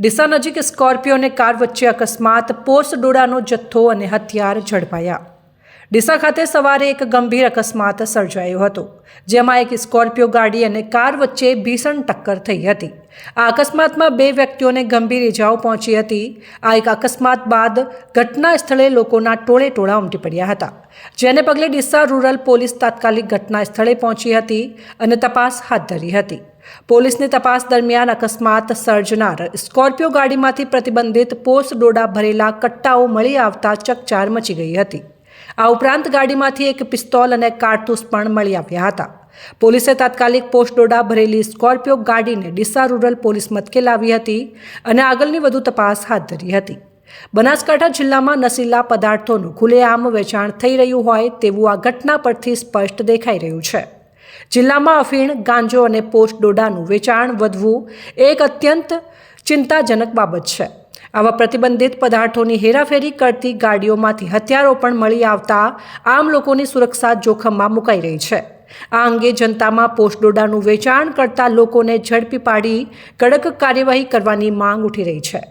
ડીસા નજીક સ્કોર્પિયો અને કાર વચ્ચે અકસ્માત પોસ્ટ ડોડાનો જથ્થો અને હથિયાર ઝડપાયા. ડીસા ખાતે સવારે એક ગંભીર અકસ્માત સર્જાયો હતો, જેમાં એક સ્કોર્પિયો ગાડી અને કાર વચ્ચે ભીષણ ટક્કર થઈ હતી. આ અકસ્માતમાં બે વ્યક્તિઓને ગંભીર ઇજાઓ પહોંચી હતી. આ એક અકસ્માત બાદ ઘટના સ્થળે લોકોના ટોળે ટોળા ઉમટી પડ્યા હતા, જેને પગલે ડીસા રૂરલ પોલીસ તાત્કાલિક ઘટના સ્થળે પહોંચી હતી અને તપાસ હાથ ધરી હતી. પોલીસની તપાસ દરમિયાન અકસ્માત સર્જનાર સ્કોર્પિયો ગાડીમાંથી પ્રતિબંધિત પોસ્ટ ડોડા ભરેલા કટ્ટાઓ મળી આવતા ચકચાર મચી ગઈ હતી. આ ઉપરાંત ગાડીમાંથી એક પિસ્તોલ અને કારતૂસ પણ મળી આવ્યા હતા. પોલીસે તાત્કાલિક પોસ્ટ ડોડા ભરેલી સ્કોર્પિયો ગાડીને ડીસા રૂરલ પોલીસ મથકે લાવી હતી અને આગળની વધુ તપાસ હાથ ધરી હતી. બનાસકાંઠા જિલ્લામાં નશીલા પદાર્થોનું ખુલ્લેઆમ વેચાણ થઈ રહ્યું હોય તેવું આ ઘટના પરથી સ્પષ્ટ દેખાઈ રહ્યું છે. જિલ્લામાં અફીણ, ગાંજો અને પોસ્ટ ડોડાનું વેચાણ વધવું એક અત્યંત ચિંતાજનક બાબત છે. આવા પ્રતિબંધિત પદાર્થોની હેરાફેરી કરતી ગાડીઓમાંથી હથિયારો પણ મળી આવતા આમ લોકોની સુરક્ષા જોખમમાં મુકાઈ રહી છે. આ અંગે જનતામાં પોસ્ટડોડાનું વેચાણ કરતા લોકોને ઝડપી પાડી કડક કાર્યવાહી કરવાની માંગ ઉઠી રહી છે.